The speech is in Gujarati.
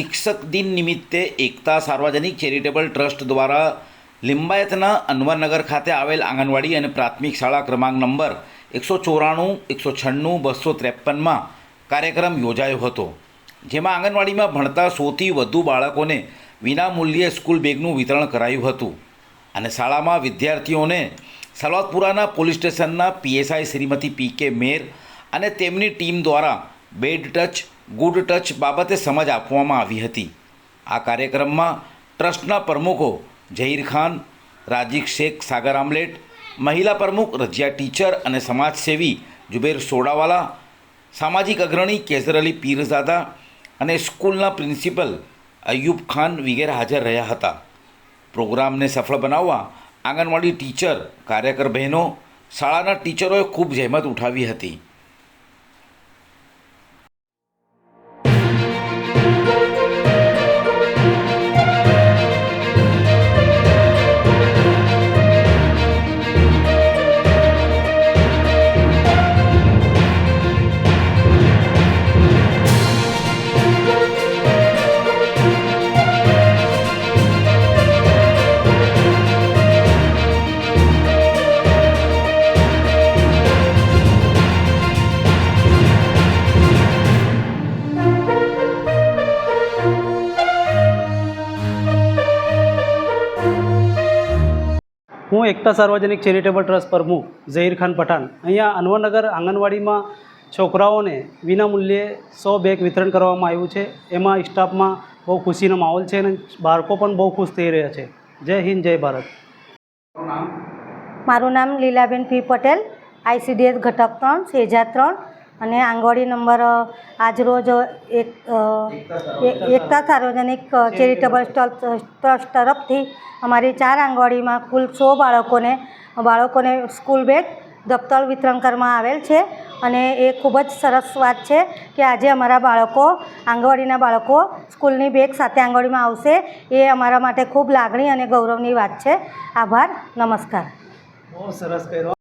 શિક્ષક દિન નિમિત્તે એકતા સાર્વજનિક ચેરિટેબલ ટ્રસ્ટ દ્વારા લિંબાયતના અનવરનગર ખાતે આવેલ આંગણવાડી અને પ્રાથમિક શાળા ક્રમાંક નંબર એકસો ચોરાણું, એકસો છન્નું, બસો ત્રેપનમાં કાર્યક્રમ યોજાયો હતો, જેમાં આંગણવાડીમાં ભણતા સોથી વધુ બાળકોને વિનામૂલ્યે સ્કૂલ બેગનું વિતરણ કરાયું હતું અને શાળામાં વિદ્યાર્થીઓને સલવાતપુરાના પોલીસ સ્ટેશનના PSI Shrimati P K Mer અને તેમની ટીમ દ્વારા બેડ ટચ ગુડ ટચ બાબતે સમજ આપવામાં આવી હતી. આ કાર્યક્રમમાં ટ્રસ્ટના પ્રમુખો ઝહીર ખાન રાજીક શેખ, સાગર આમલેટ, મહિલા પ્રમુખ, રજિયા ટીચર અને સમાજસેવી જુબેર સોડાવાલા, સામાજિક અગ્રણી કેસર અલી પીરઝાદા અને સ્કૂલના પ્રિન્સિપલ અયુબ ખાન વગેરે હાજર રહ્યા હતા. પ્રોગ્રામને સફળ બનાવવા આંગણવાડી ટીચર, કાર્યકર બહેનો, શાળાના ટીચરોએ ખૂબ જહેમત ઉઠાવી હતી. હું એકતા સાર્વજનિક ચેરિટેબલ ટ્રસ્ટ પ્રમુખ ઝહીર ખાન પઠાણ. અહીંયા અનવરનગર આંગણવાડીમાં છોકરાઓને વિનામૂલ્યે સો બેગ વિતરણ કરવામાં આવ્યું છે. એમાં સ્ટાફમાં બહુ ખુશીનો માહોલ છે અને બાળકો પણ બહુ ખુશ થઈ રહ્યા છે. જય હિન્દ, જય ભારત. મારું નામ લીલાબેન પી પટેલ આઈસીડીએસ ઘટક ત્રણ, સેજા ત્રણ અને આંગોળી નંબર આજરોજ એક એકતા સાર્વજનિક ચેરિટેબલ ટ્રસ્ટ તરફથી અમારી ચાર આંગોળીમાં કુલ સો બાળકોને બાળકોને સ્કૂલ બેગ, દફતર વિતરણ કરવામાં આવેલ છે. અને એ ખૂબ જ સરસ વાત છે કે આજે અમારા બાળકો આંગણવાડીના બાળકો સ્કૂલની બેગ સાથે આંગણવાડીમાં આવશે. એ અમારા માટે ખૂબ લાગણી અને ગૌરવની વાત છે. આભાર. નમસ્કાર. બહુ સરસ કર્યો.